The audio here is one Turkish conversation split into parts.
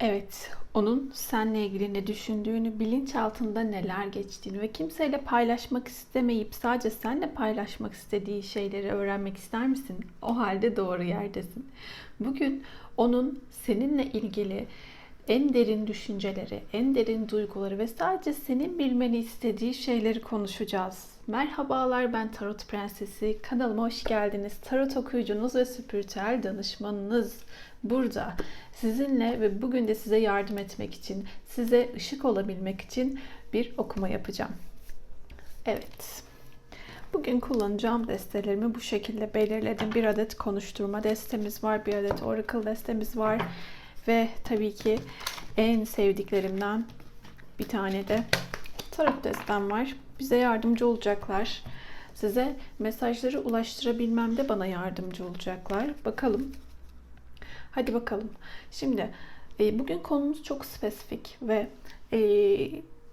Evet, onun seninle ilgili ne düşündüğünü, bilinçaltında neler geçtiğini ve kimseyle paylaşmak istemeyip sadece seninle paylaşmak istediği şeyleri öğrenmek ister misin? O halde doğru yerdesin. Bugün onun seninle ilgili en derin düşünceleri, en derin duyguları ve sadece senin bilmeni istediği şeyleri konuşacağız. Merhabalar ben Tarot Prensesi. Kanalıma hoş geldiniz. Tarot okuyucunuz ve spiritüel danışmanınız burada sizinle ve bugün de size yardım etmek için, size ışık olabilmek için bir okuma yapacağım. Evet. Bugün kullanacağım destelerimi bu şekilde belirledim. Bir adet konuşturma destemiz var, bir adet oracle destemiz var ve tabii ki en sevdiklerimden bir tane de tarot destem var. Bize yardımcı olacaklar. Size mesajları ulaştırabilmemde bana yardımcı olacaklar. Bakalım Hadi bakalım. Şimdi e, bugün konumuz çok spesifik ve e,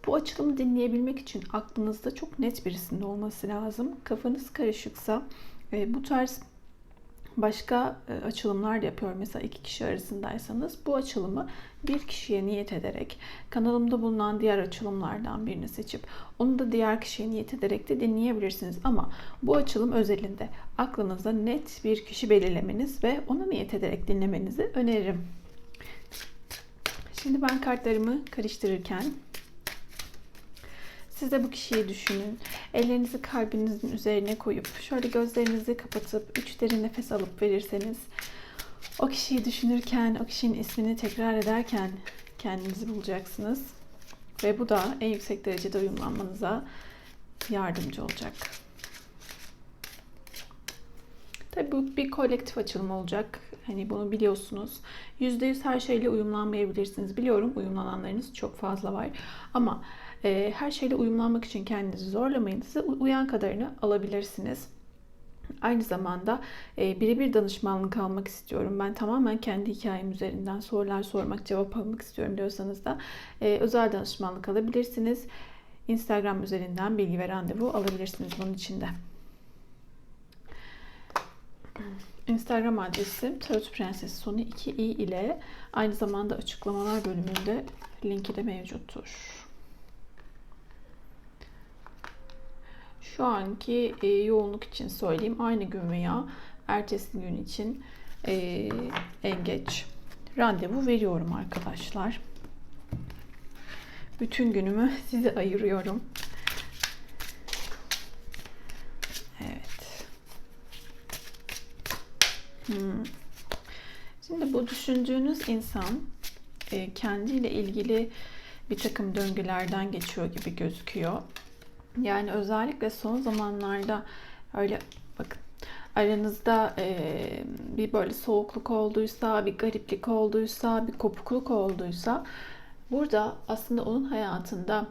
bu açılımı dinleyebilmek için aklınızda çok net birisinde olması lazım. Kafanız karışıksa e, bu tarz başka e, açılımlar da yapıyorum. Mesela iki kişi arasındaysanız bu açılımı bir kişiye niyet ederek kanalımda bulunan diğer açılımlardan birini seçip onu da diğer kişiye niyet ederek de dinleyebilirsiniz. Ama bu açılım özelinde aklınızda net bir kişi belirlemeniz ve ona niyet ederek dinlemenizi öneririm. Şimdi ben kartlarımı karıştırırken siz de bu kişiyi düşünün. Ellerinizi kalbinizin üzerine koyup şöyle gözlerinizi kapatıp üç derin nefes alıp verirseniz o kişiyi düşünürken, o kişinin ismini tekrar ederken kendinizi bulacaksınız. Ve bu da en yüksek derecede uyumlanmanıza yardımcı olacak. Tabii bu bir kolektif açılım olacak. Hani bunu biliyorsunuz. %100 her şeyle uyumlanmayabilirsiniz. Biliyorum uyumlananlarınız çok fazla var. Ama e, her şeyle uyumlanmak için kendinizi zorlamayın. Size uyan kadarını alabilirsiniz. Aynı zamanda e, birebir danışmanlık almak istiyorum. Ben tamamen kendi hikayem üzerinden sorular sormak, cevap almak istiyorum diyorsanız da e, özel danışmanlık alabilirsiniz. Instagram üzerinden bilgi ve randevu alabilirsiniz bunun içinde. Instagram adresim Tarot Prenses sonu 2i ile aynı zamanda açıklamalar bölümünde linki de mevcuttur. Şu anki e, yoğunluk için söyleyeyim. Aynı gün veya ertesi gün için e, en geç randevu veriyorum arkadaşlar. Bütün günümü size ayırıyorum. Evet. Hmm. Şimdi bu düşündüğünüz insan e, kendiyle ilgili bir takım döngülerden geçiyor gibi gözüküyor. Yani özellikle son zamanlarda öyle bakın aranızda e, bir böyle soğukluk olduysa, bir gariplik olduysa, bir kopukluk olduysa burada aslında onun hayatında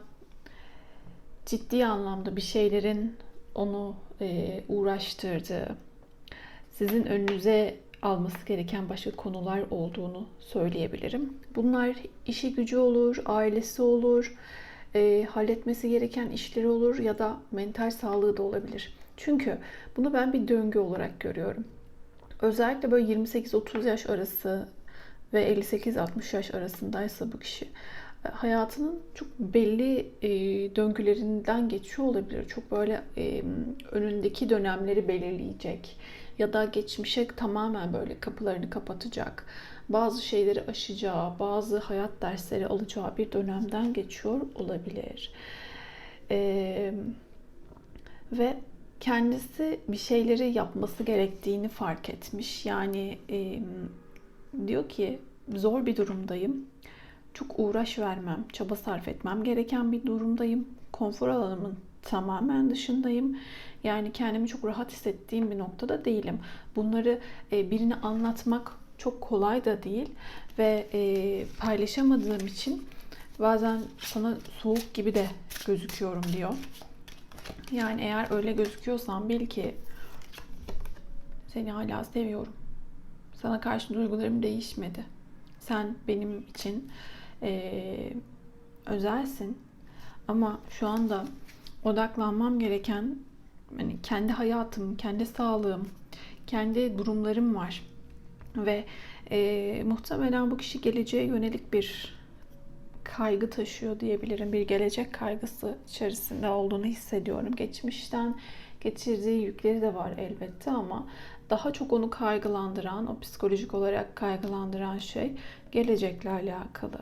ciddi anlamda bir şeylerin onu e, uğraştırdığı, sizin önünüze alması gereken başka konular olduğunu söyleyebilirim. Bunlar işi gücü olur, ailesi olur, e, halletmesi gereken işleri olur ya da mental sağlığı da olabilir. Çünkü bunu ben bir döngü olarak görüyorum. Özellikle böyle 28-30 yaş arası ve 58-60 yaş arasındaysa bu kişi e, hayatının çok belli e, döngülerinden geçiyor olabilir. Çok böyle e, önündeki dönemleri belirleyecek ya da geçmişe tamamen böyle kapılarını kapatacak bazı şeyleri aşacağı, bazı hayat dersleri alacağı bir dönemden geçiyor olabilir. Ee, ve kendisi bir şeyleri yapması gerektiğini fark etmiş. Yani e, diyor ki zor bir durumdayım. Çok uğraş vermem, çaba sarf etmem gereken bir durumdayım. Konfor alanımın tamamen dışındayım. Yani kendimi çok rahat hissettiğim bir noktada değilim. Bunları birine anlatmak çok kolay da değil ve e, paylaşamadığım için bazen sana soğuk gibi de gözüküyorum diyor. Yani eğer öyle gözüküyorsan bil ki seni hala seviyorum. Sana karşı duygularım değişmedi. Sen benim için e, özelsin. Ama şu anda odaklanmam gereken hani kendi hayatım, kendi sağlığım, kendi durumlarım var. Ve E, muhtemelen bu kişi geleceğe yönelik bir kaygı taşıyor diyebilirim. Bir gelecek kaygısı içerisinde olduğunu hissediyorum. Geçmişten geçirdiği yükleri de var elbette ama daha çok onu kaygılandıran, o psikolojik olarak kaygılandıran şey gelecekle alakalı.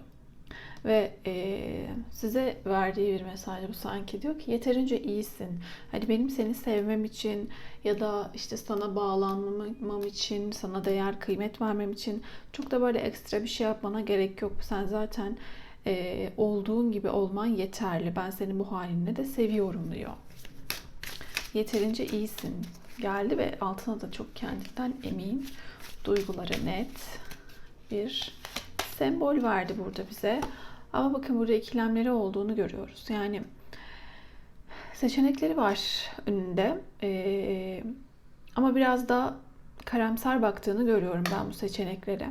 Ve e, size verdiği bir mesaj bu sanki diyor ki yeterince iyisin. Hani benim seni sevmem için ya da işte sana bağlanmam için, sana değer, kıymet vermem için çok da böyle ekstra bir şey yapmana gerek yok. Sen zaten e, olduğun gibi olman yeterli. Ben seni bu halinle de seviyorum diyor. Yeterince iyisin geldi ve altına da çok kendinden emin, duyguları net bir sembol verdi burada bize. Ama bakın burada ikilemleri olduğunu görüyoruz. Yani seçenekleri var önünde. Ee, ama biraz da karamsar baktığını görüyorum ben bu seçeneklere.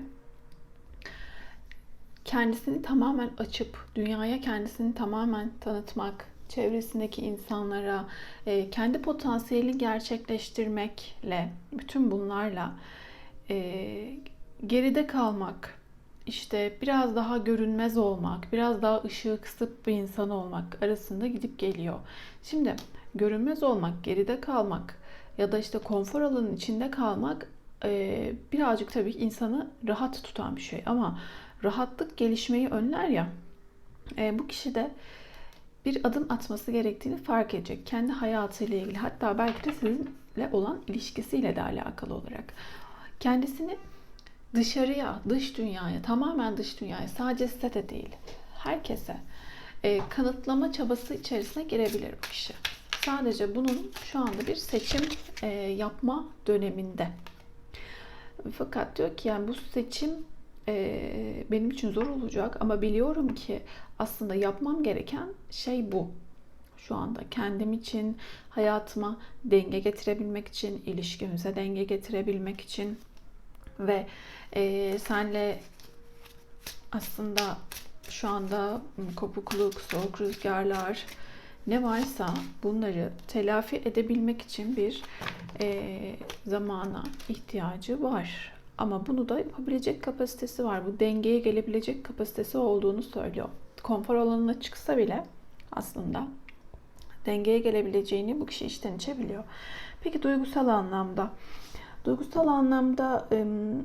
Kendisini tamamen açıp dünyaya kendisini tamamen tanıtmak, çevresindeki insanlara e, kendi potansiyelini gerçekleştirmekle, bütün bunlarla e, geride kalmak, işte biraz daha görünmez olmak, biraz daha ışığı kısıp bir insan olmak arasında gidip geliyor. Şimdi görünmez olmak, geride kalmak ya da işte konfor alanının içinde kalmak e, birazcık tabii insanı rahat tutan bir şey ama rahatlık gelişmeyi önler ya. E, bu kişi de bir adım atması gerektiğini fark edecek. Kendi hayatıyla ilgili hatta belki de sizinle olan ilişkisiyle de alakalı olarak. Kendisini dışarıya, dış dünyaya, tamamen dış dünyaya, sadece size de değil, herkese e, kanıtlama çabası içerisine girebilir bu kişi. Sadece bunun şu anda bir seçim e, yapma döneminde. Fakat diyor ki yani bu seçim e, benim için zor olacak ama biliyorum ki aslında yapmam gereken şey bu. Şu anda kendim için, hayatıma denge getirebilmek için, ilişkimize denge getirebilmek için ve e, senle aslında şu anda kopukluk, soğuk rüzgarlar ne varsa bunları telafi edebilmek için bir e, zamana ihtiyacı var. Ama bunu da yapabilecek kapasitesi var. Bu dengeye gelebilecek kapasitesi olduğunu söylüyor. Konfor alanına çıksa bile aslında dengeye gelebileceğini bu kişi içten içe. Peki duygusal anlamda? Duygusal anlamda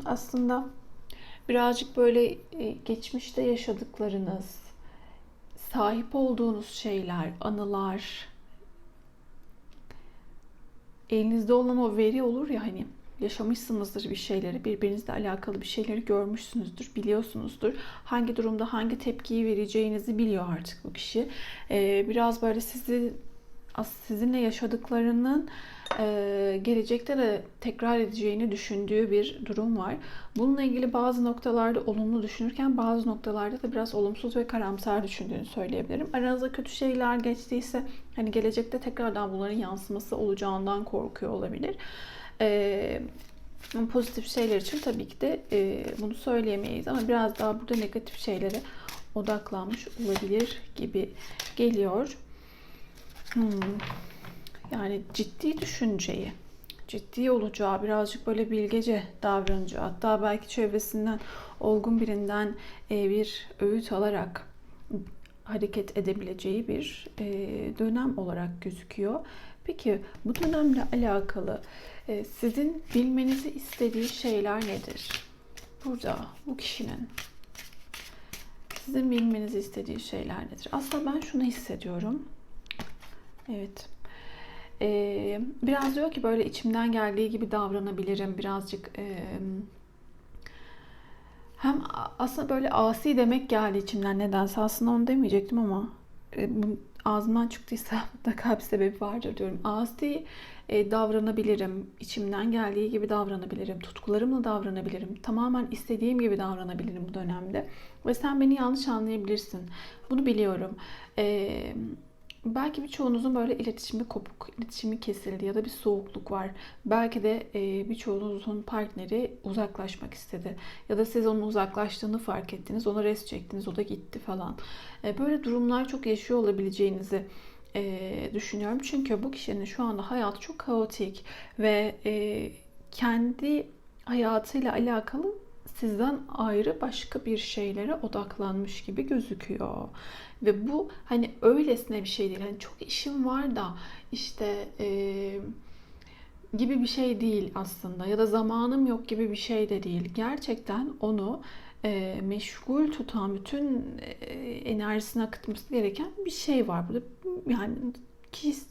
aslında birazcık böyle geçmişte yaşadıklarınız, sahip olduğunuz şeyler, anılar, elinizde olan o veri olur ya hani yaşamışsınızdır bir şeyleri, birbirinizle alakalı bir şeyleri görmüşsünüzdür, biliyorsunuzdur. Hangi durumda hangi tepkiyi vereceğinizi biliyor artık bu kişi. Ee, biraz böyle sizi sizinle yaşadıklarının e, gelecekte de tekrar edeceğini düşündüğü bir durum var. Bununla ilgili bazı noktalarda olumlu düşünürken bazı noktalarda da biraz olumsuz ve karamsar düşündüğünü söyleyebilirim. Aranızda kötü şeyler geçtiyse hani gelecekte tekrardan bunların yansıması olacağından korkuyor olabilir. E, pozitif şeyler için tabii ki de e, bunu söyleyemeyiz ama biraz daha burada negatif şeylere odaklanmış olabilir gibi geliyor. Hmm. Yani ciddi düşünceyi, ciddi olacağı, birazcık böyle bilgece davranacağı, hatta belki çevresinden olgun birinden e, bir öğüt alarak hareket edebileceği bir e, dönem olarak gözüküyor. Peki bu dönemle alakalı e, sizin bilmenizi istediği şeyler nedir? Burada bu kişinin sizin bilmenizi istediği şeyler nedir? Aslında ben şunu hissediyorum. Evet. Ee, biraz diyor ki böyle içimden geldiği gibi davranabilirim. Birazcık e, hem aslında böyle asi demek geldi içimden nedense. Aslında onu demeyecektim ama e, ağzımdan çıktıysa mutlaka bir sebebi vardır diyorum. Asi e, davranabilirim. içimden geldiği gibi davranabilirim. Tutkularımla davranabilirim. Tamamen istediğim gibi davranabilirim bu dönemde. Ve sen beni yanlış anlayabilirsin. Bunu biliyorum. Eee Belki birçoğunuzun böyle iletişimi kopuk, iletişimi kesildi ya da bir soğukluk var. Belki de e, birçoğunuzun partneri uzaklaşmak istedi. Ya da siz onun uzaklaştığını fark ettiniz, ona res çektiniz, o da gitti falan. E, böyle durumlar çok yaşıyor olabileceğinizi e, düşünüyorum. Çünkü bu kişinin şu anda hayatı çok kaotik ve kendi hayatıyla alakalı sizden ayrı başka bir şeylere odaklanmış gibi gözüküyor. Ve bu hani öylesine bir şey değil. Hani çok işim var da işte e, gibi bir şey değil aslında. Ya da zamanım yok gibi bir şey de değil. Gerçekten onu e, meşgul tutan bütün e, enerjisini akıtması gereken bir şey var burada. Yani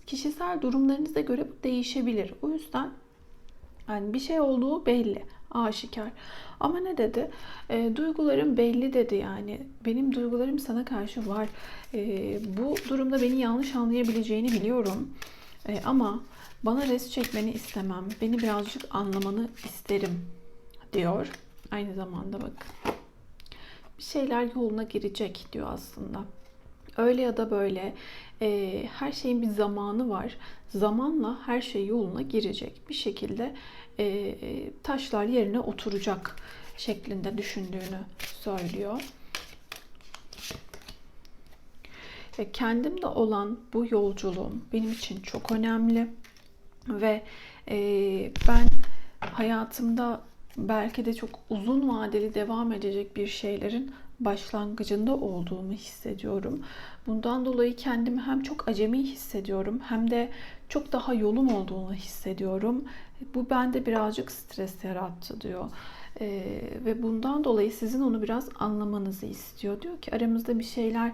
kişisel durumlarınıza göre bu değişebilir. O yüzden yani bir şey olduğu belli, aşikar. Ama ne dedi? E, duygularım belli dedi yani. Benim duygularım sana karşı var. E, bu durumda beni yanlış anlayabileceğini biliyorum. E, ama bana res çekmeni istemem. Beni birazcık anlamanı isterim diyor. Aynı zamanda bak. Bir şeyler yoluna girecek diyor aslında. Öyle ya da böyle e, her şeyin bir zamanı var. Zamanla her şey yoluna girecek. Bir şekilde e, taşlar yerine oturacak şeklinde düşündüğünü söylüyor. E, kendimde olan bu yolculuğum benim için çok önemli ve e, ben hayatımda belki de çok uzun vadeli devam edecek bir şeylerin başlangıcında olduğumu hissediyorum. Bundan dolayı kendimi hem çok acemi hissediyorum hem de çok daha yolum olduğunu hissediyorum. Bu bende birazcık stres yarattı diyor. Ee, ve bundan dolayı sizin onu biraz anlamanızı istiyor. Diyor ki aramızda bir şeyler,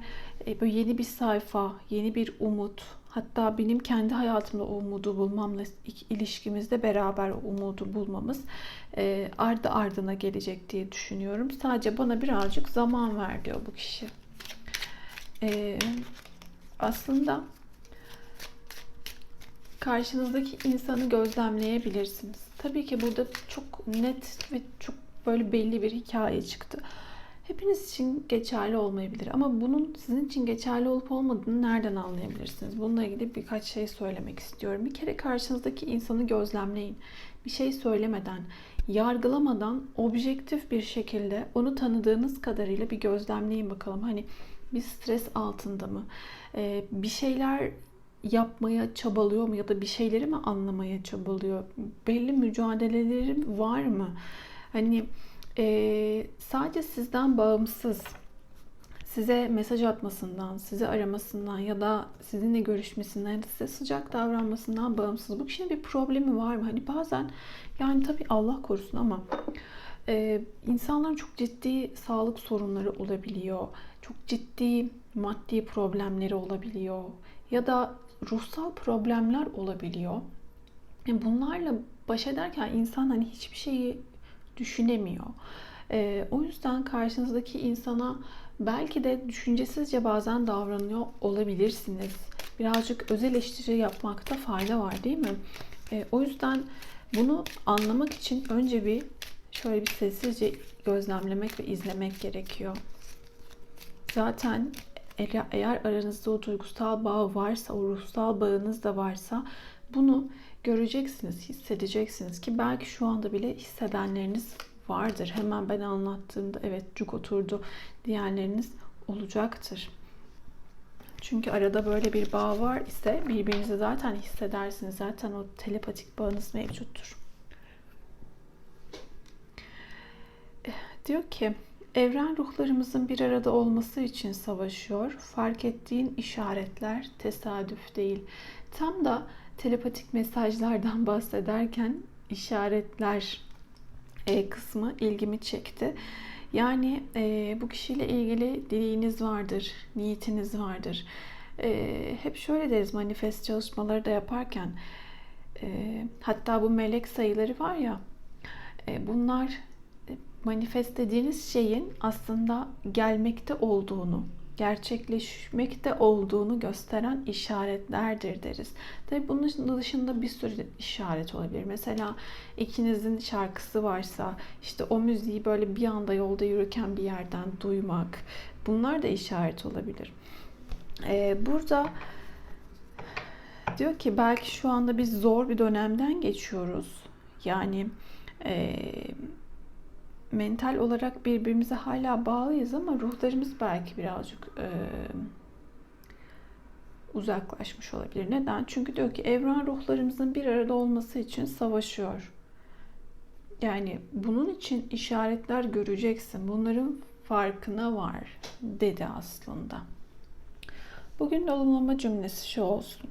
e, böyle yeni bir sayfa, yeni bir umut, hatta benim kendi hayatımda o umudu bulmamla ilişkimizde beraber umudu bulmamız e, ardı ardına gelecek diye düşünüyorum. Sadece bana birazcık zaman ver diyor bu kişi. E, aslında karşınızdaki insanı gözlemleyebilirsiniz. Tabii ki burada çok net ve çok böyle belli bir hikaye çıktı. Hepiniz için geçerli olmayabilir ama bunun sizin için geçerli olup olmadığını nereden anlayabilirsiniz? Bununla ilgili birkaç şey söylemek istiyorum. Bir kere karşınızdaki insanı gözlemleyin. Bir şey söylemeden, yargılamadan objektif bir şekilde onu tanıdığınız kadarıyla bir gözlemleyin bakalım. Hani bir stres altında mı? Ee, bir şeyler yapmaya çabalıyor mu ya da bir şeyleri mi anlamaya çabalıyor? Belli mücadeleleri var mı? Hani e, sadece sizden bağımsız size mesaj atmasından, sizi aramasından ya da sizinle görüşmesinden ya da size sıcak davranmasından bağımsız bu kişinin bir problemi var mı? Hani bazen yani tabii Allah korusun ama e, insanların çok ciddi sağlık sorunları olabiliyor. Çok ciddi maddi problemleri olabiliyor. Ya da ruhsal problemler olabiliyor. Yani bunlarla baş ederken insan hani hiçbir şeyi düşünemiyor. E, o yüzden karşınızdaki insana belki de düşüncesizce bazen davranıyor olabilirsiniz. Birazcık öz eleştiri yapmakta fayda var değil mi? E, o yüzden bunu anlamak için önce bir şöyle bir sessizce gözlemlemek ve izlemek gerekiyor. Zaten eğer aranızda o duygusal bağ varsa, o ruhsal bağınız da varsa bunu göreceksiniz, hissedeceksiniz ki belki şu anda bile hissedenleriniz vardır. Hemen ben anlattığımda evet cuk oturdu diyenleriniz olacaktır. Çünkü arada böyle bir bağ var ise birbirinizi zaten hissedersiniz. Zaten o telepatik bağınız mevcuttur. Eh, diyor ki evren ruhlarımızın bir arada olması için savaşıyor. Fark ettiğin işaretler tesadüf değil. Tam da telepatik mesajlardan bahsederken işaretler e, kısmı ilgimi çekti. Yani e, bu kişiyle ilgili dileğiniz vardır, niyetiniz vardır. E, hep şöyle deriz manifest çalışmaları da yaparken e, hatta bu melek sayıları var ya e, bunlar manifest dediğiniz şeyin aslında gelmekte olduğunu gerçekleşmekte olduğunu gösteren işaretlerdir deriz. Tabi bunun dışında bir sürü işaret olabilir. Mesela ikinizin şarkısı varsa işte o müziği böyle bir anda yolda yürürken bir yerden duymak bunlar da işaret olabilir. Ee, burada diyor ki belki şu anda biz zor bir dönemden geçiyoruz. Yani e, mental olarak birbirimize hala bağlıyız ama ruhlarımız belki birazcık e, uzaklaşmış olabilir. Neden? Çünkü diyor ki evren ruhlarımızın bir arada olması için savaşıyor. Yani bunun için işaretler göreceksin. Bunların farkına var dedi aslında. Bugün de olumlama cümlesi şu olsun.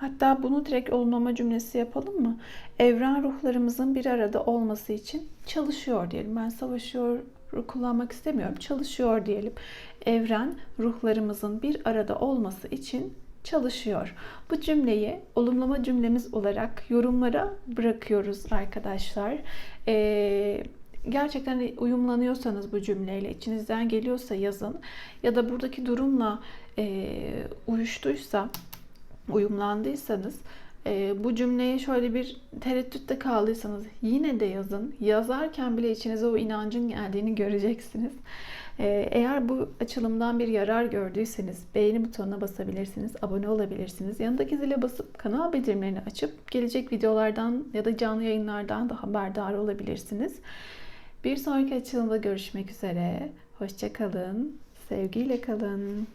Hatta bunu direkt olumlama cümlesi yapalım mı? Evren ruhlarımızın bir arada olması için çalışıyor diyelim. Ben savaşıyor kullanmak istemiyorum. Çalışıyor diyelim. Evren ruhlarımızın bir arada olması için çalışıyor. Bu cümleyi olumlama cümlemiz olarak yorumlara bırakıyoruz arkadaşlar. Ee, gerçekten uyumlanıyorsanız bu cümleyle içinizden geliyorsa yazın ya da buradaki durumla e, uyuştuysa uyumlandıysanız e, bu cümleye şöyle bir tereddütte kaldıysanız yine de yazın. Yazarken bile içinize o inancın geldiğini göreceksiniz. E, eğer bu açılımdan bir yarar gördüyseniz beğeni butonuna basabilirsiniz, abone olabilirsiniz. Yanındaki zile basıp kanal bildirimlerini açıp gelecek videolardan ya da canlı yayınlardan da haberdar olabilirsiniz. Bir sonraki açılımda görüşmek üzere. Hoşçakalın, sevgiyle kalın.